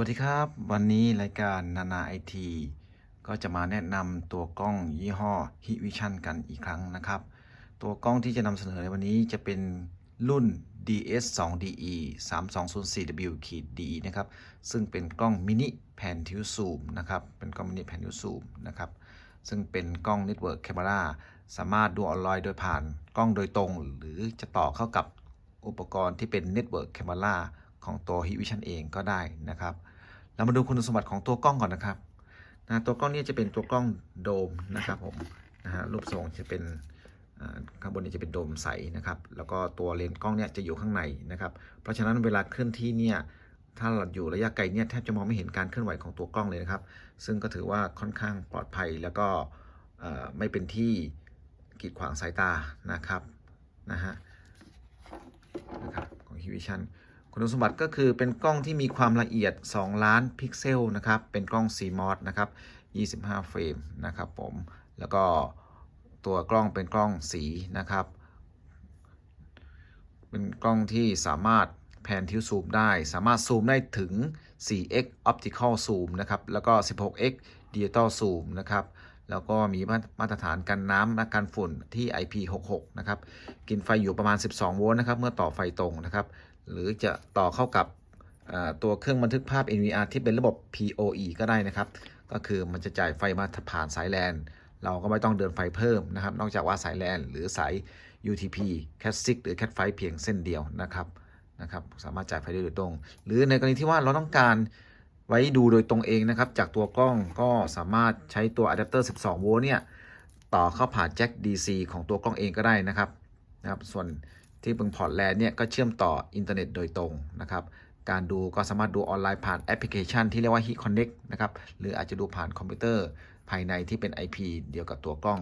วัสดีครับ วันนี้รายการนานาไอทีก็จะมาแนะนำตัวกล้องยี่ห้อ h i v i s i o n กันอีกครั้งนะครับ ตัวกล้องที่จะนำเสนอในวันนี้จะเป็นรุ่น DS2DE 3204W DE นะครับ ซึ่งเป็นกล้องมินิแผ่นทิวซูมนะครับ เป็นกล้องมินิแผ่นทิวซูมนะครับ ซึ่งเป็นกล้องเน็ตเวิร์กแคมราสามารถดูออนไลน์โดยผ่านกล้องโดยตรง หรือจะต่อเข้ากับอุปกรณ์ที่เป็นเน็ตเวิร์กแคมรา ของตัว Hikvision เองก็ได้นะครับ เรามาดูคุณสมบัติของตัวกล้องก่อนนะครับนะตัวกล้องนี้จะเป็นตัวกล้องโดมนะครับผมนะฮะรูปทรงจะเป็นข้างบนนี้จะเป็นโดมใสนะครับ แล้วก็ตัวเลนส์กล้องเนี่ยจะอยู่ข้างในนะครับ เพราะฉะนั้นเวลาเคลื่อนที่เนี่ยถ้าเราอยู่ระยะไกลเนี่ยแทบจะมองไม่เห็นการเคลื่อนไหวของตัวกล้องเลยนะครับ ซึ่งก็ถือว่าค่อนข้างปลอดภัยแล้วก็ไม่เป็นที่กีดขวางสายตานะครับนะฮะนะครับของ Hikvision คุณสมบัติก็คือเป็นกล้องที่มีความละเอียด 2 ล้านพิกเซลนะครับ เป็นกล้อง CMOS นะครับ 25 เฟรมนะครับผม แล้วก็ตัวกล้องเป็นกล้องสีนะครับ เป็นกล้องที่สามารถแผนทิวซูมได้ สามารถซูมได้ถึง 4x optical zoom นะครับ แล้วก็ 16x digital zoom นะครับ แล้วก็มีมาตรฐานกันน้ำและกันฝุ่นที่ IP66 นะครับ กินไฟอยู่ประมาณ 12 โวลต์นะครับ เมื่อต่อไฟตรงนะครับ หรือจะต่อเข้ากับตัวเครื่องบันทึกภาพ NVR ที่เป็นระบบ PoE ก็ได้นะครับ ก็คือมันจะจ่ายไฟมาผ่านสายแลนเราก็ไม่ต้องเดินไฟเพิ่มนะครับ นอกจากว่าสายแลนหรือสาย UTP Cat 6หรือ Cat 5เพียงเส้นเดียวนะครับนะครับ สามารถจ่ายไฟได้โดยตรง หรือในกรณีที่ว่าเราต้องการไว้ดูโดยตรงเองนะครับ จากตัวกล้องก็สามารถใช้ตัวอะแดปเตอร์ 12 โวลต์เนี่ย ต่อเข้าผ่านแจ็ค DC ของตัวกล้องเองก็ได้นะครับนะครับ ส่วน ที่เป็นพอร์ตแลนด์เนี่ยก็เชื่อมต่ออินเทอร์เน็ตโดยตรงนะครับการดูก็สามารถดูออนไลน์ผ่านแอปพลิเคชันที่เรียกว่า h e Connect นะครับ หรืออาจจะดูผ่านคอมพิวเตอร์ภายในที่เป็น IP เดียวกับตัวกล้อง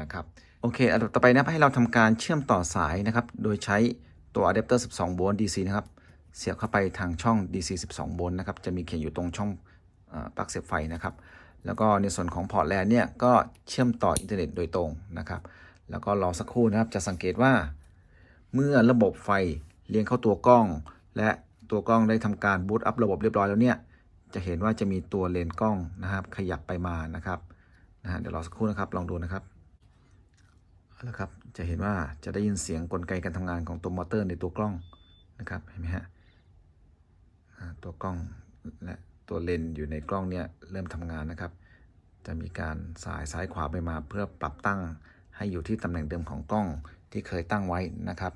นะครับ โอเค อันดับต่อไปนะให้เราทำการเชื่อมต่อสายนะครับ โดยใช้ตัวอะแดปเตอร์ 12 โวลต์ DC นะครับ เสียบเข้าไปทางช่อง DC 12 โวลต์นะครับ จะมีเขียนอยู่ตรงช่องปลั๊กเสียบไฟนะครับ แล้วก็ในส่วนของพอร์ตแลนเนี่ยก็เชื่อมต่ออินเทอร์เน็ตโดยตรงนะครับ แล้วก็รอสักครู่นะครับ จะสังเกตว่า เมื่อระบบไฟเลี้ยงเข้าตัวกล้อง และตัวกล้องได้ทำการบูตอัพระบบเรียบร้อยแล้วเนี่ยจะเห็นว่าจะมีตัวเลนกล้องนะครับ ขยับไปมานะครับนะฮะเดี๋ยวรอสักครู่นะครับลองดูนะครับเอาละครับจะเห็นว่าจะได้ยินเสียงกลไกการทำงานของตัวมอเตอร์ในตัวกล้องนะครับเห็นไหมฮะตัวกล้องและตัวเลนอยู่ในกล้องเนี่ยเริ่มทำงานนะครับ จะมีการสายซ้ายขวาไปมาเพื่อปรับตั้งให้อยู่ที่ตำแหน่งเดิมของกล้องที่เคยตั้งไว้นะครับ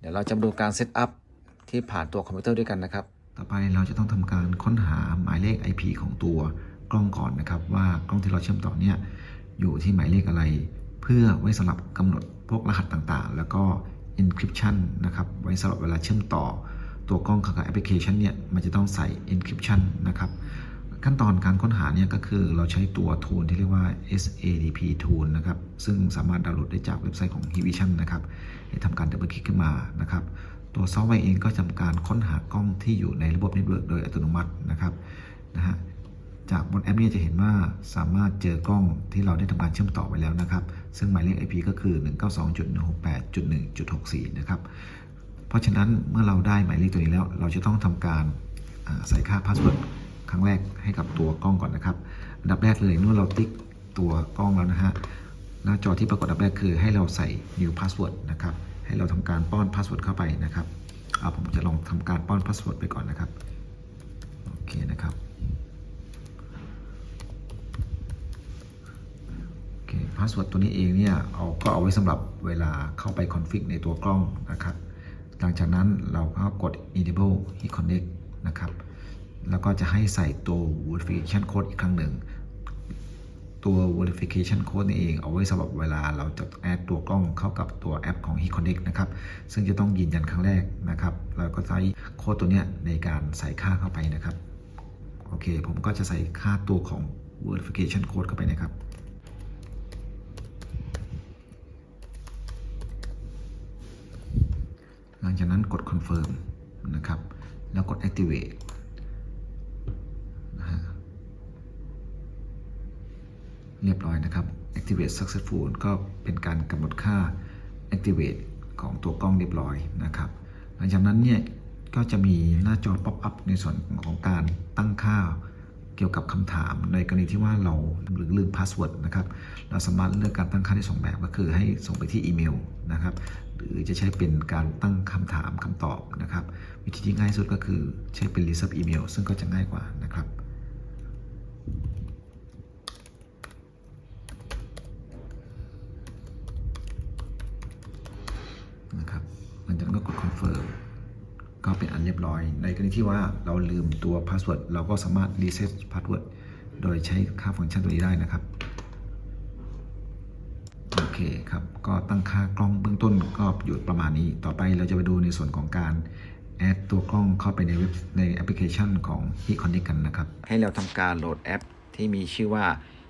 เดี๋ยวเราจะมาดูการเซตอัพที่ผ่านตัวคอมพิวเตอร์ด้วยกันนะครับ ต่อไปเราจะต้องทำการค้นหาหมายเลข IP ของตัวกล้องก่อนนะครับ ว่ากล้องที่เราเชื่อมต่อเนี่ยอยู่ที่หมายเลขอะไร เพื่อไว้สำหรับกำหนดพวกรหัสต่างๆ แล้วก็ encryption นะครับไว้สำหรับเวลาเชื่อมต่อตัวกล้องเข้ากับแอปพลิเคชันเนี่ยมันจะต้องใส่ encryption นะครับ ขั้นตอนการค้นหาเนี่ยก็คือเราใช้ตัว tool ที่เรียกว่า SADP tool นะครับ ซึ่งสามารถดาวน์โหลดได้จากเว็บไซต์ของ hivision นะครับทำการดับเบิลคลิกขึ้นมานะครับ ตัวซอฟต์แวร์เองก็ทำการค้นหากล้องที่อยู่ในระบบเน็ตเวิร์กโดยอัตโนมัตินะครับนะฮะจากบนแอปเนี้จะเห็นว่าสามารถเจอกล้องที่เราได้ทำการเชื่อมต่อไว้แล้วนะครับ ซึ่งหมายเลข IP ก็คือ 192.168.1.64 นะครับ เพราะฉะนั้นเมื่อเราได้หมายเลขตัวนี้แล้ว เราจะต้องทำการใส่ค่าพาสเวิร์ด ครั้งแรกให้กับตัวกล้องก่อนนะครับอันดับแรกเลยเมื่อเราติ๊กตัวกล้องแล้วนะฮะหน้าจอที่ปรากฏอันดับแรกคือให้เราใส่ new password นะครับให้เราทำการป้อนพาสเวิร์ดเข้าไปนะครับเอาผมจะลองทำการป้อนพาสเวิร์ดไปก่อนนะครับโอเคนะครับโอเคพาสเวิร์ดตัวนี้เองเนี่ยเอาก็เอาไว้สำหรับเวลาเข้าไปคอนฟิกในตัวกล้องนะครับหลังจากนั้นเราก็กด enable heat connect นะครับ แล้วก็จะให้ใส่ตัว verification code อีกครั้งหนึ่ง ตัว verification code นี่เองเอาไว้สำหรับเวลาเราจะแอดตัวกล้องเข้ากับตัวแอปของ Heat Connect นะครับ ซึ่งจะต้องยืนยันครั้งแรกนะครับแล้วก็ใช้โค้ดตัวเนี้ยในการใส่ค่าเข้าไปนะครับ โอเค ผมก็จะใส่ค่าตัวของ verification code เข้าไปนะครับหลังจากนั้นกด confirm นะครับ แล้วกด activate นะฮะ เรียบร้อยนะครับ activate successful ก็เป็นการกำหนดค่า activate ของตัวกล้องเรียบร้อยนะครับ หลังจากนั้นเนี่ยก็จะมีหน้าจอ pop up ในส่วนของการตั้งค่าเกี่ยวกับคำถามในกรณีที่ว่าเราหรือลืมพาสเวิร์ดนะครับ เราสามารถเลือกการตั้งค่าได้สองแบบก็คือให้ส่งไปที่อีเมลนะครับ หรือจะใช้เป็นการตั้งคำถามคำตอบนะครับ วิธีที่ง่ายสุดก็คือใช้เป็น receive email ซึ่งก็จะง่ายกว่านะครับหลังจากนั้นก็กด confirm ก็เป็นอันเรียบร้อย ในกรณีที่ว่าเราลืมตัว password เราก็สามารถ reset password โดยใช้ค่าฟังก์ชันตัวนี้ได้นะครับ โอเคครับ ก็ตั้งค่ากล้องเบื้องต้นก็อยู่ประมาณนี้ ต่อไปเราจะไปดูในส่วนของการแอดตัวกล้องเข้าไปในเว็บในแอปพลิเคชันของ h i Connect กันนะครับ ให้เราทำการโหลดแอปที่มีชื่อว่า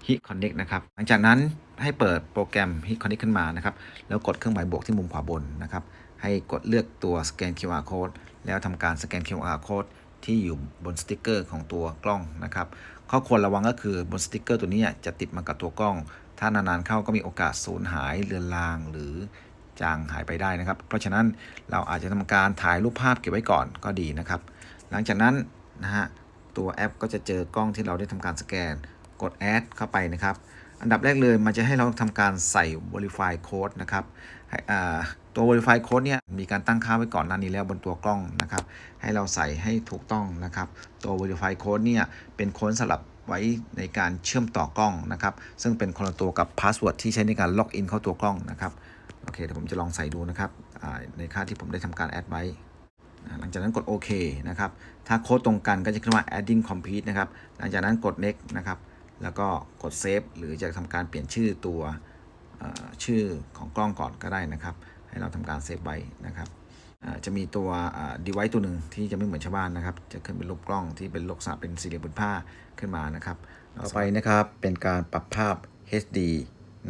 h i Connect นะครับ หลังจากนั้นให้เปิดโปรแกรม h i Connect ขึ้นมานะครับ แล้วกดเครื่องหมายบวกที่มุมขวาบนนะครับ ให้กดเลือกตัวสแกน QR code แล้วทำการสแกน QR code ที่อยู่บนสติกเกอร์ของตัวกล้องนะครับ ข้อควรระวังก็คือบนสติกเกอร์ตัวนี้จะติดมากับตัวกล้อง ถ้านานๆเข้าก็มีโอกาสสูญหายเลือนลาง หรือจางหายไปได้นะครับ เพราะฉะนั้นเราอาจจะทำการถ่ายรูปภาพเก็บไว้ก่อนก็ดีนะครับ หลังจากนั้นนะฮะตัวแอปก็จะเจอกล้องที่เราได้ทำการสแกน กด add เข้าไปนะครับ อันดับแรกเลยมันจะให้เราทำการใส่ verify code นะครับตัว verify code เนี่ยมีการตั้งค่าไว้ก่อนหน้านี้แล้วบนตัวกล้องนะครับ ให้เราใส่ให้ถูกต้องนะครับ ตัว verify code เนี่ยเป็นโค้ดสลับไว้ในการเชื่อมต่อกล้องนะครับ ซึ่งเป็นคนละตัวกับ password ที่ใช้ในการล็อกอินเข้าตัวกล้องนะครับโอเคเดี๋ยวผมจะลองใส่ดูนะครับในค่าที่ผมได้ทำการแอดไว้หลังจากนั้นกดโอเคนะครับถ้าโค้ดตรงกันก็จะขึ้นว่า adding complete นะครับหลังจากนั้นกด next นะครับ แล้วก็กด save หรือจะทำการเปลี่ยนชื่อตัวชื่อของกล้องก่อนก็ได้นะครับ ให้เราทำการเซฟไว้นะครับจะมีตัวอ่า device ตัวหนึ่งที่จะไม่เหมือนชาวบ้านนะครับ จะขึ้นเป็นรูปกล้องที่เป็นลักษณะเป็นสี่เหลี่ยมผืนผ้าขึ้นมานะครับต่อไปนะครับเป็นการปรับภาพ HD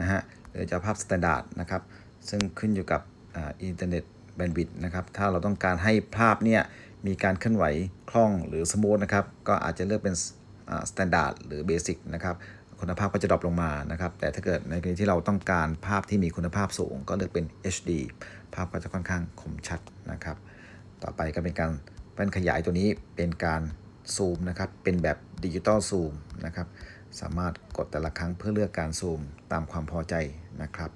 นะฮะหรือจะภาพ standard นะครับ ซึ่งขึ้นอยู่กับอินเทอร์เน็ตแบนด์วิดต์นะครับ ถ้าเราต้องการให้ภาพเนี่ยมีการเคลื่อนไหวคล่องหรือสมูทนะครับ ก็อาจจะเลือกเป็น สแตนดาร์ดหรือเบสิกนะครับคุณภาพก็จะดรอปลงมานะครับ แต่ถ้าเกิดในกรณีที่เราต้องการภาพที่มีคุณภาพสูง ก็เลือกเป็น HD ภาพก็จะค่อนข้างคมชัดนะครับ ต่อไปก็เป็นการแว่นขยายตัวนี้เป็นการซูมนะครับ เป็นแบบดิจิตอลซูมนะครับ สามารถกดแต่ละครั้งเพื่อเลือกการซูมตามความพอใจนะครับ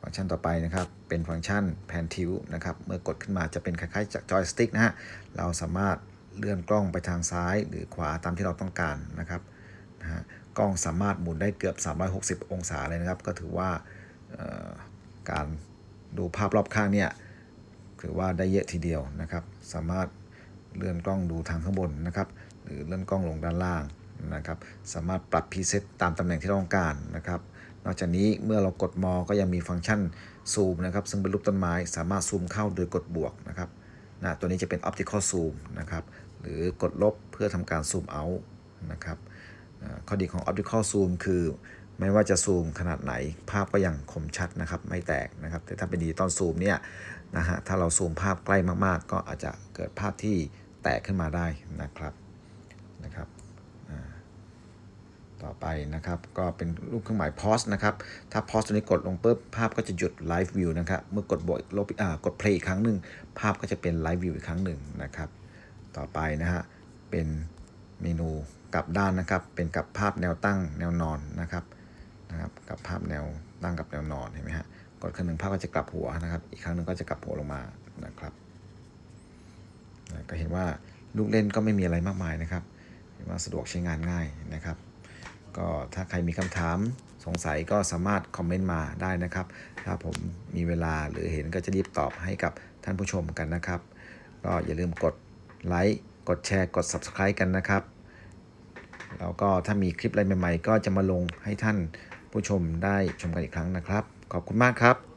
ฟังก์ชันต่อไปนะครับ เป็นฟังก์ชันแพนทิวนะครับ เมื่อกดขึ้นมาจะเป็นคล้ายๆจากจอยสติ๊กนะฮะ เราสามารถ เลื่อนกล้องไปทางซ้ายหรือขวาตามที่เราต้องการนะครับนะฮะกล้องสามารถหมุนได้เกือบ 360 องศาเลยนะครับ ก็ถือว่าการดูภาพรอบข้างเนี่ยถือว่าได้เยอะทีเดียวนะครับ สามารถเลื่อนกล้องดูทางข้างบนนะครับ หรือเลื่อนกล้องลงด้านล่างนะครับ สามารถปรับพีเซตตามตำแหน่งที่ต้องการนะครับ นอกจากนี้เมื่อเรากดมอ ก็ยังมีฟังก์ชันซูมนะครับ ซึ่งเป็นรูปต้นไม้ สามารถซูมเข้าโดยกดบวกนะครับนะตัวนี้จะเป็น optical zoom นะครับ หรือกดลบเพื่อทำการซูมเอาท์นะครับข้อดีของ optical zoom คือไม่ว่าจะซูมขนาดไหน ภาพก็ยังคมชัดนะครับ ไม่แตกนะครับ แต่ถ้าเป็นดิจิตอลซูมเนี่ยนะฮะถ้าเราซูมภาพใกล้มากๆ ก็อาจจะเกิดภาพที่แตกขึ้นมาได้นะครับนะครับต่อไปนะครับ ก็เป็นรูปเครื่องหมาย pause นะครับ ถ้า pause ตัวนี้กดลงปุ๊บภาพก็จะหยุด live view นะครับ เมื่อกดบวกลบอ่ากด play อีกครั้งหนึ่งภาพก็จะเป็น live view อีกครั้งหนึ่งนะครับ ต่อไปนะฮะ เป็นเมนูกลับด้านนะครับ เป็นกับภาพแนวตั้งแนวนอนนะครับ นะครับกับภาพแนวตั้งกับแนวนอนเห็นไหมฮะ กดครั้งหนึ่งภาพก็จะกลับหัวนะครับ อีกครั้งหนึ่งก็จะกลับหัวลงมานะครับนะก็เห็นว่าลูกเล่นก็ไม่มีอะไรมากมายนะครับ เห็นว่าสะดวกใช้งานง่ายนะครับ ก็ถ้าใครมีคำถามสงสัยก็สามารถคอมเมนต์มาได้นะครับ ถ้าผมมีเวลาหรือเห็นก็จะรีบตอบให้กับท่านผู้ชมกันนะครับ ก็อย่าลืมกด ไลค์ กดแชร์ กด Subscribe กันนะครับแล้วก็ถ้ามีคลิปอะไรใหม่ ๆ ก็จะมาลงให้ท่านผู้ชมได้ชมกันอีกครั้งนะครับ ขอบคุณมากครับ